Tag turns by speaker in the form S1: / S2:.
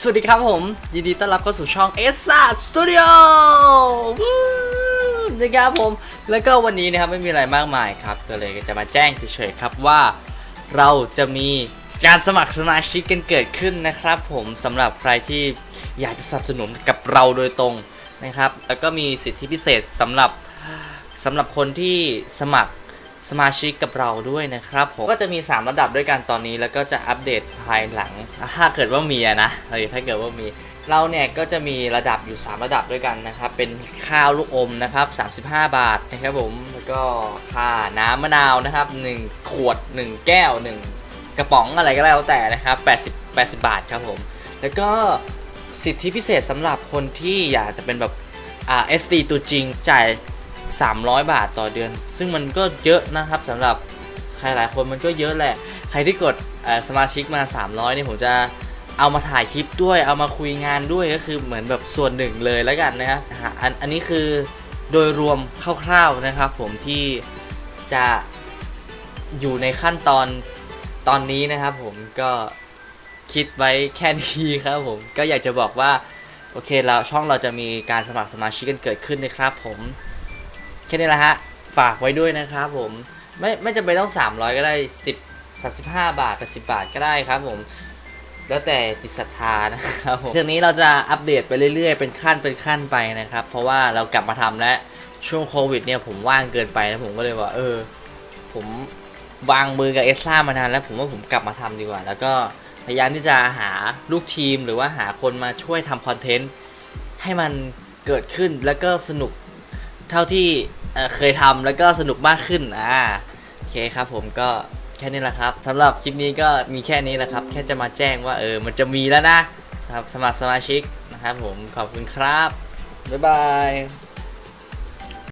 S1: สวัสดีครับผม ยินดีต้อนรับเข้าสู่ช่อง e s s a Studio นะครับผม แล้วก็วันนี้นะครับไม่มีอะไรมากมายครับ ก็เลยจะมาแจ้งเฉยๆครับว่า เราจะมีการสมัครสมาชิกกันเกิดขึ้นนะครับ ผมสำหรับใครที่อยากจะสนับสนุนกับเราโดยตรงนะครับ แล้วก็มีสิทธิพิเศษสำหรับสำหรับคนที่สมัคร สมาชิกกับเราด้วยนะครับผมก็จะมี 3 ระดับด้วยกันตอนนี้แล้วก็จะอัปเดตภายหลังถ้าเกิดว่ามีอะนะเออถ้าเกิดว่ามีเราเนี่ยก็จะมีระดับอยู่ 3 ระดับด้วยกันนะครับ เป็นข้าวลูกอมนะครับ 35 บาทนะครับผมแล้วก็ค่าน้ำมะนาวนะครับ 1 ขวด 1 แก้ว 1 กระป๋องอะไรก็แล้วแต่นะครับ80 80 บาทครับผม แล้วก็สิทธิพิเศษสำหรับคนที่อยากจะเป็นแบบอ่า FC ตัวจริงจ่าย 300 บาทต่อเดือน ซึ่งมันก็เยอะนะครับสำหรับใครหลายคนมันก็เยอะแหละ ใครที่กดสมาชิกมา 300เนี่ยผมจะเอามาถ่ายคลิปด้วย เอามาคุยงานด้วยก็คือเหมือนแบบส่วนหนึ่งเลยแล้วกันนะครับอะอันอันนี้คือโดยรวมคร่าวๆนะครับ ผมที่จะอยู่ในขั้นตอนตอนนี้นะครับ ผมก็คิดไว้แค่นี้ครับผมก็อยากจะบอกว่าโอเคเราช่องเราจะมีการสมัครสมาชิกกันเกิดขึ้นนะครับผม แค่นี้แหละฮะ ฝากไว้ด้วยนะครับผม ไม่ไม่จำเป็นต้อง 300 ก็ได้ 10 35 บาท80บาทก็ได้ครับผม แล้วแต่จิตศรัทธานะครับผมจากนี้เราจะอัปเดตไปเรื่อยๆ เป็นขั้นเป็นขั้นไปนะครับ เพราะว่าเรากลับมาทำแล้วช่วงโควิดเนี่ยผมว่างเกินไปแล้วผมก็เลยว่า เออ ผมวางมือกับเอสซ่ามานานแล้วผมว่าผมกลับมาทำดีกว่า แล้วก็พยายามที่จะหาลูกทีมหรือว่าหาคนมาช่วยทำคอนเทนต์ให้มันเกิดขึ้นแล้วก็สนุก เท่าที่เอ่อเคยทำแล้วก็สนุกมากขึ้นอ่าโอเคครับผมก็แค่นี้แหละครับสำหรับคลิปนี้ก็มีแค่นี้แหละครับ แค่จะมาแจ้งว่าเออมันจะมีแล้วนะสำหรับสมัครสมาชิกนะครับผมขอบคุณครับบ๊ายบาย